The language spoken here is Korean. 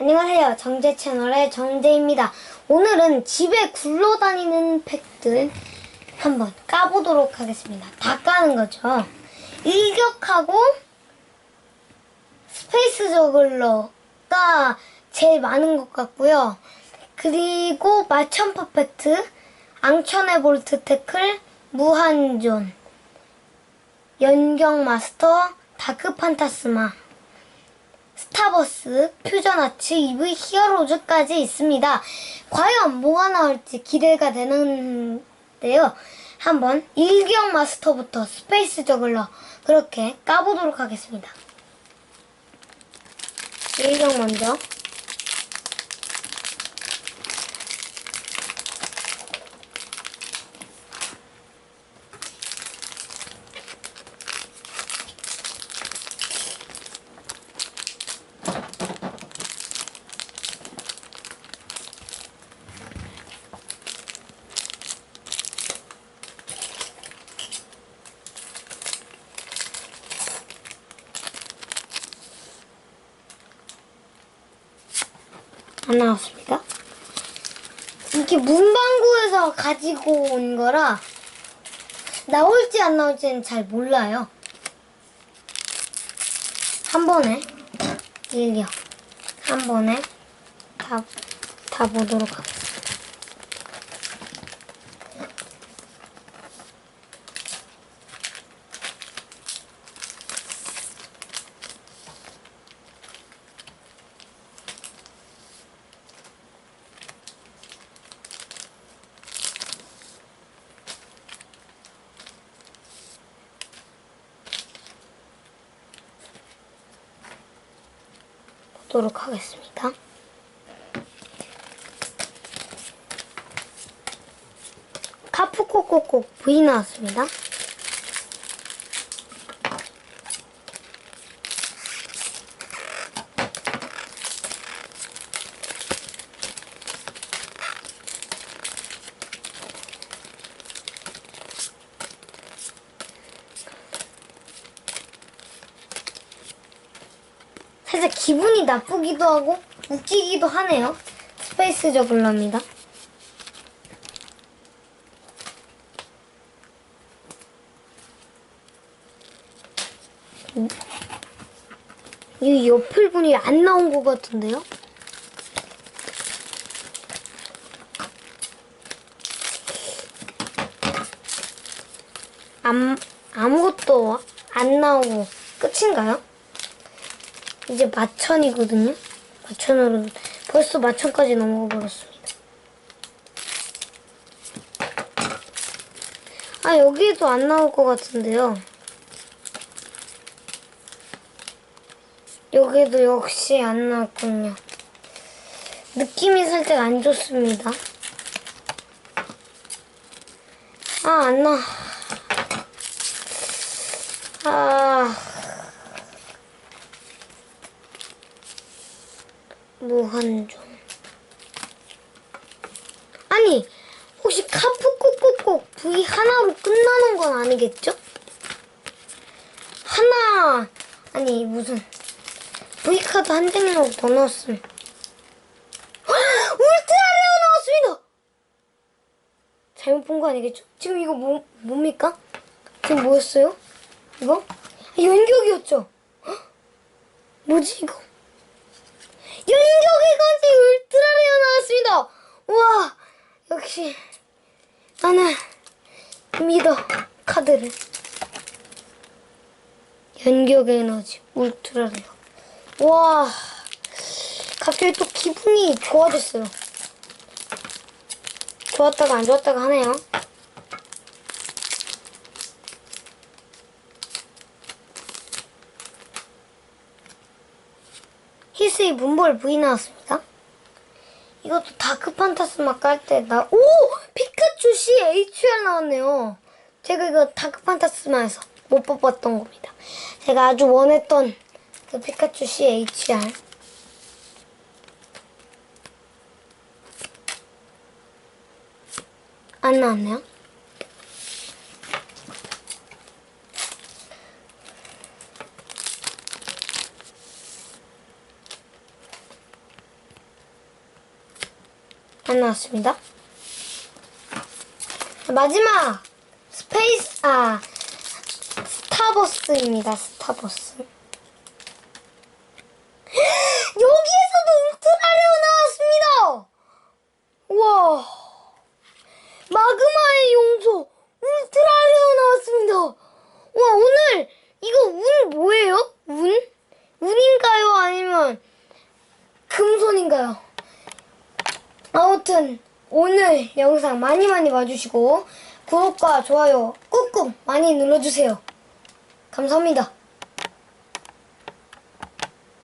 안녕하세요. 정재 채널의 정재입니다. 오늘은 집에 굴러다니는 팩들 한번 까보도록 하겠습니다. 다 까는 거죠. 일격하고 스페이스 저글러가 제일 많은 것 같고요. 그리고 마천 퍼펙트, 앙천의 볼트 태클, 무한존, 연경 마스터, 다크 판타스마, 스타버스, 퓨전아츠, EV 히어로즈까지 있습니다. 과연 뭐가 나올지 기대가 되는데요. 한번 일경 마스터부터 스페이스 저글러 그렇게 까보도록 하겠습니다. 일경 먼저. 안 나왔습니다. 이게 문방구에서 가지고 온 거라 나올지 안 나올지는 잘 몰라요. 한 번에 일려 한 번에 다, 다 보도록 하겠습니다. 도록 하겠습니다. 카프코코코 V 나왔습니다. 살짝 기분이 나쁘기도 하고 웃기기도 하네요. 스페이스 저글러입니다. 이 옆을 분이 안 나온 것 같은데요? 안, 아무것도 안 나오고 끝인가요? 이제 마천이거든요. 마천으로 벌써 마천까지 넘어가 버렸습니다. 아 여기에도 안 나올 것 같은데요. 여기도 역시 안 나왔군요. 느낌이 살짝 안 좋습니다. 아, 안 나. 아. 무한종. 아니, 혹시 카프 꼭꼭꼭 V 하나로 끝나는 건 아니겠죠? 하나, 아니, 무슨, V카드 한 장이라고 더 넣었으면. 울트라레오 나왔습니다! 잘못 본 거 아니겠죠? 지금 이거 뭐, 뭡니까? 지금 뭐였어요? 이거? 아, 연격이었죠? 헉, 뭐지, 이거? 연격의 건지 울트라레어 나왔습니다. 우와, 역시 나는 믿어 카드를. 연격의 에너지 울트라레어. 와, 갑자기 또 기분이 좋아졌어요. 좋았다가 안 좋았다가 하네요. 히스의 문볼 V 나왔습니다. 이것도 다크 판타스마 깔때 나, 오! 피카츄 C HR 나왔네요. 제가 이거 다크 판타스마에서 못 뽑았던 겁니다. 제가 아주 원했던 그 피카츄 C HR. 안 나왔네요. 안 나왔습니다. 마지막 스페이스 아 스타버스입니다. 스타버스. 여기에서도 울트라레오 나왔습니다. 와 마그마의 용소 울트라레오 나왔습니다. 와 오늘 이거 운 뭐예요? 운? 운인가요? 아니면 금손인가요? 아무튼 오늘 영상 많이 많이 봐주시고 구독과 좋아요 꾹꾹 많이 눌러주세요. 감사합니다.